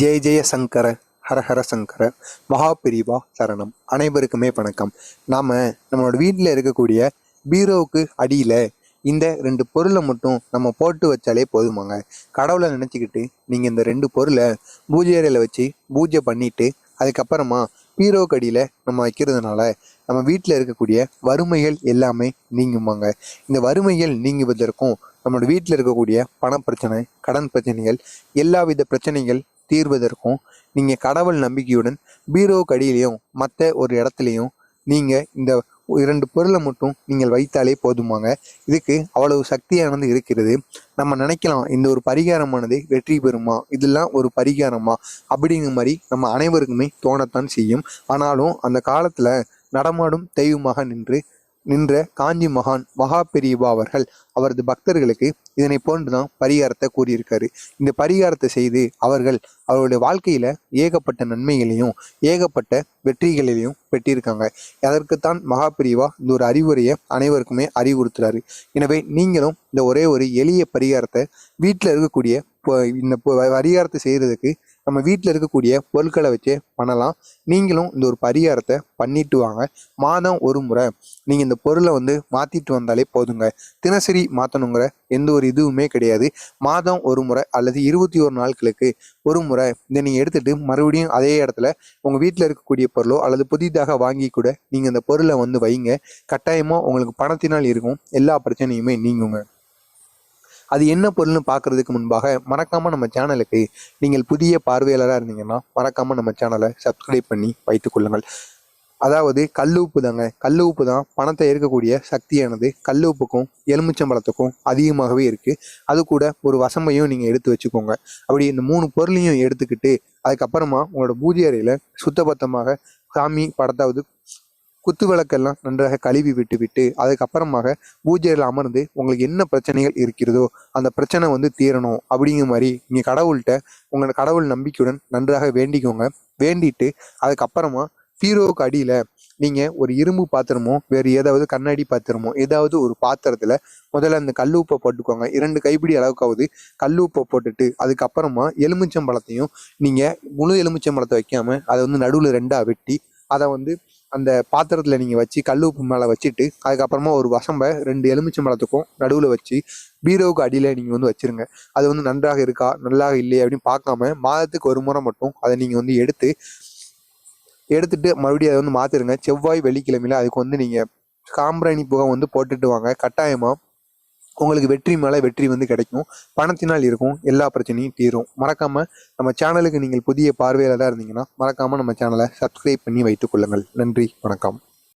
ஜெய ஜெய சங்கர ஹர ஹர சங்கர மகாபிரிவா சரணம். அனைவருக்குமே வணக்கம். நாம் நம்மளோட வீட்டில் இருக்கக்கூடிய பீரோவுக்கு அடியில் இந்த ரெண்டு பொருளை மட்டும் நம்ம போட்டு வச்சாலே போதுமாங்க. கடவுளை நினச்சிக்கிட்டு நீங்கள் இந்த ரெண்டு பொருளை பூஜை அறையில் வச்சு பூஜை பண்ணிவிட்டு அதுக்கப்புறமா பீரோவுக்கு அடியில் நம்ம வைக்கிறதுனால நம்ம வீட்டில் இருக்கக்கூடிய வறுமைகள் எல்லாமே நீங்குமாங்க. இந்த வறுமைகள் நீங்குவதற்கும் நம்மளோட வீட்டில் இருக்கக்கூடிய பணப்பிரச்சனை கடன் பிரச்சனைகள் எல்லா வித பிரச்சனைகள் தீர்வதற்கும் நீங்கள் கடவுள் நம்பிக்கையுடன் பீரோ கடியிலையும் மற்ற ஒரு இடத்துலையும் நீங்கள் இந்த இரண்டு பொருளை மட்டும் நீங்கள் வைத்தாலே போதுமாங்க. இதுக்கு அவ்வளவு சக்தியானது இருக்கிறது. நம்ம நினைக்கலாம் இந்த ஒரு பரிகாரமானது வெற்றி பெறுமா? இதெல்லாம் ஒரு பரிகாரமா? அப்படிங்கிற மாதிரி நம்ம அனைவருக்குமே தோணத்தான் செய்யும். ஆனாலும் அந்த காலத்தில் நடமாடும் தெய்வமாக நின்று நின்ற காஞ்சி மகான் மகா பெரியபா அவர்கள் அவரது பக்தர்களுக்கு இதனை போன்றுதான் பரிகாரத்தை கூறியிருக்காரு. இந்த பரிகாரத்தை செய்து அவர்கள் அவருடைய வாழ்க்கையில ஏகப்பட்ட நன்மைகளையும் ஏகப்பட்ட வெற்றிகளிலையும் பெற்றிருக்காங்க. அதற்குத்தான் மகா பிரிவா இந்த ஒரு அறிவுரையை அனைவருக்குமே அறிவுறுத்துறாரு. எனவே நீங்களும் இந்த ஒரே ஒரு எளிய பரிகாரத்தை வீட்டில் இருக்கக்கூடிய இந்த பரிகாரத்தை செய்யறதுக்கு நம்ம வீட்டில் இருக்கக்கூடிய பொருட்களை வச்சே பண்ணலாம். நீங்களும் இந்த ஒரு பரிகாரத்தை பண்ணிட்டு வாங்க. மாதம் ஒரு முறை நீங்கள் இந்த பொருளை வந்து மாற்றிட்டு வந்தாலே போதுங்க. தினசரி மாற்றணுங்கிற எந்த ஒரு இதுவுமே கிடையாது. மாதம் ஒரு முறை அல்லது இருபத்தி ஒரு நாட்களுக்கு ஒரு முறை இதை நீங்கள் எடுத்துகிட்டு மறுபடியும் அதே இடத்துல உங்கள் வீட்டில் இருக்கக்கூடிய பொருளோ அல்லது புதிதாக வாங்கி கூட நீங்கள் இந்த பொருளை வந்து வைங்க. கட்டாயமாக உங்களுக்கு பணத்தினால் இருக்கும். எல்லா பிரச்சனையுமே நீங்குங்க. அது என்ன பொருள்னு பார்க்கறதுக்கு முன்பாக மறக்காமல் நம்ம சேனலுக்கு நீங்கள் புதிய பார்வையாளராக இருந்தீங்கன்னா மறக்காமல் நம்ம சேனலை சப்ஸ்கிரைப் பண்ணி வைத்துக் கொள்ளுங்கள். அதாவது உப்பு தாங்க. கல் உப்பு தான் பணத்தை இருக்கக்கூடிய சக்தியானது. கல் உப்புக்கும் எலுமிச்சம்பழத்துக்கும் அதிகமாகவே இருக்குது அது கூட ஒரு வசம்பையும் நீங்கள் எடுத்து வச்சுக்கோங்க. அப்படி இந்த மூணு பொருளையும் எடுத்துக்கிட்டு அதுக்கப்புறமா உங்களோட பூஜை அறையில் சுத்தபத்தமாக சாமி படத்தாவது குத்து விளக்கெல்லாம் நன்றாக கழுவி விட்டு விட்டு அதுக்கப்புறமாக பூஜையில் அமர்ந்து உங்களுக்கு என்ன பிரச்சனைகள் இருக்கிறதோ அந்த பிரச்சனை வந்து தீரணும் அப்படிங்கிற மாதிரி நீங்கள் கடவுள்கிட்ட உங்களோட கடவுள் நம்பிக்கையுடன் நன்றாக வேண்டிக்கோங்க. வேண்டிட்டு அதுக்கப்புறமா பீரோவுக்கு அடியில் நீங்கள் ஒரு இரும்பு பாத்திரமோ வேறு ஏதாவது கண்ணாடி பாத்திரமோ ஏதாவது ஒரு பாத்திரத்தில் முதல்ல அந்த கல்லுப்பை போட்டுக்கோங்க. இரண்டு கைப்பிடி அளவுக்காவது கல்லுப்பை போட்டுட்டு அதுக்கப்புறமா எலுமிச்சம்பழத்தையும் நீங்கள் முழு எலுமிச்சம்பழத்தை வைக்காமல் அதை வந்து நடுவில் ரெண்டாக வெட்டி அதை வந்து அந்த பாத்திரத்தில் நீங்கள் வச்சு கல் உப்பு மேலே வச்சுட்டு அதுக்கப்புறமா ஒரு வசம்பை ரெண்டு எலுமிச்சை மரத்துக்கும் நடுவில் வச்சு பீரோவுக்கு அடியில் நீங்கள் வந்து வச்சுருங்க. அது வந்து நன்றாக இருக்கா நல்லாக இல்லையா அப்படின்னு பார்க்காம மாதத்துக்கு ஒரு முறை மட்டும் அதை நீங்கள் வந்து எடுத்து எடுத்துட்டு மறுபடியும் அதை வந்து மாற்றிருங்க செவ்வாய் வெள்ளிக்கிழமையில அதுக்கு வந்து நீங்கள் காம்பிராணி புகை வந்து போட்டுட்டு வாங்க. கட்டாயமாக உங்களுக்கு வெற்றி மேலே வெற்றி வந்து கிடைக்கும். பணத்தினால் இருக்கும். எல்லா பிரச்சனையும் தீரும். மறக்காமல் நம்ம சேனலுக்கு நீங்கள் புதிய பார்வையாளராக இருந்தீங்கன்னா மறக்காமல் நம்ம சேனலை சப்ஸ்கிரைப் பண்ணி வைத்துக் கொள்ளுங்கள். நன்றி. வணக்கம்.